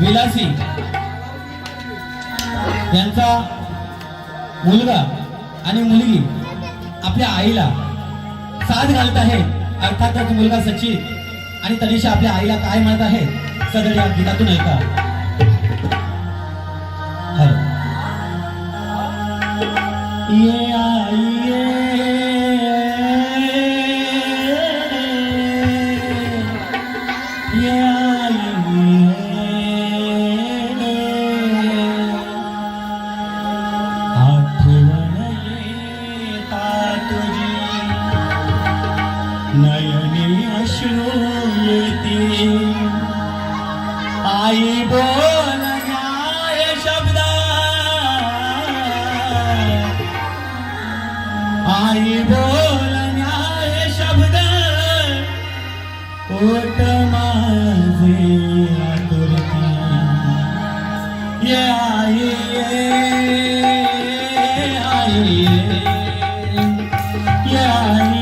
विलासी. यांचा मुलगा आणि मुलगी आपल्या आईला साथ घालत आहे. अर्थातच मुलगा सचिन आणि तनिषा आपल्या आईला काय म्हणत आहे? सदर या गीतातून ऐका. ये आई आई बोल न्याय शब्द। आई बोल न्याय शब्द। ओट माझे आतुरती ये आई आई ये। आई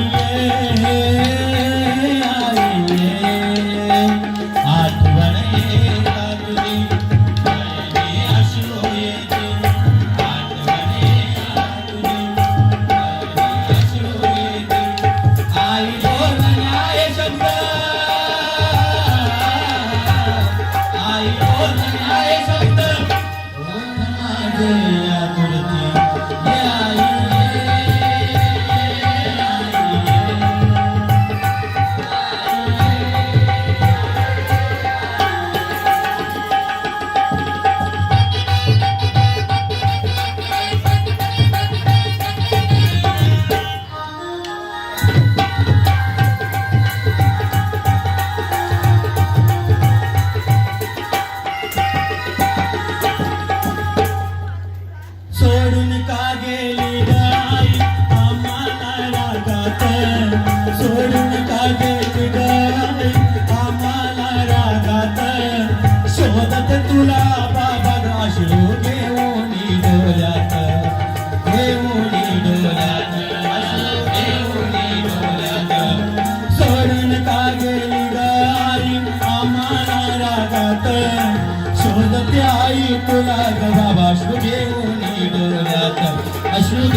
आई तुला ग बाबा अश्रू घेऊन डोळ्यात अश्रू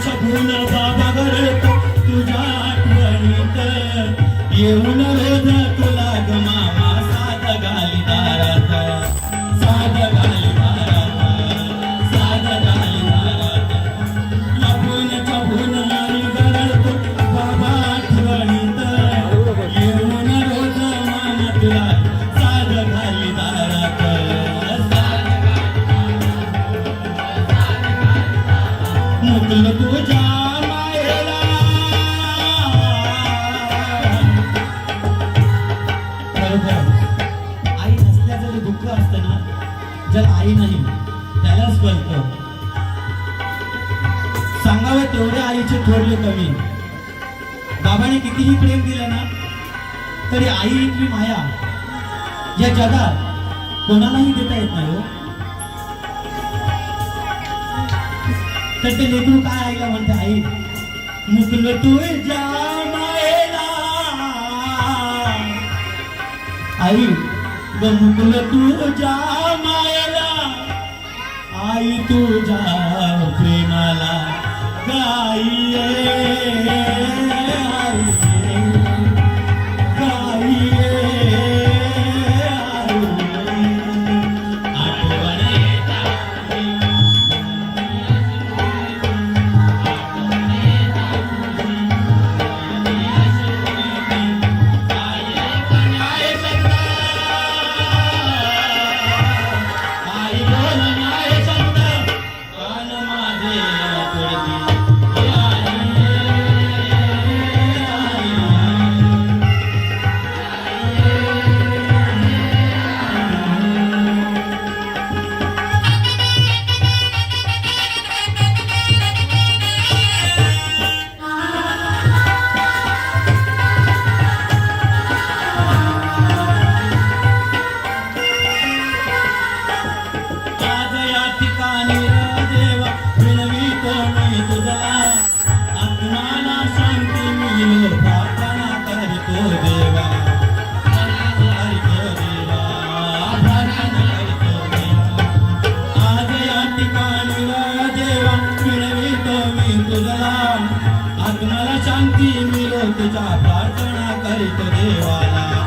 छपून बाबा घडतो तुझ्या आठवणीत. येऊन रोज तुला ग मामा साध घाली दारात साध सांगावं तेवढे आईचे थोडले कमी. बाबाने कितीही प्रेम दिलं ना तरी आई इतकी माया या जगात कोणालाही देता येत नाही हो. तर ते लेकरू काय आईला म्हणते आई मुकल तुझ्या मायेला. आई ग मुकल तुझ्या मायेला. आई तुझ्या प्रेमाला आई ठिकाणी देवा मिळवित मी शांती मिळो तुझ्या प्रार्थना करीत देवाला.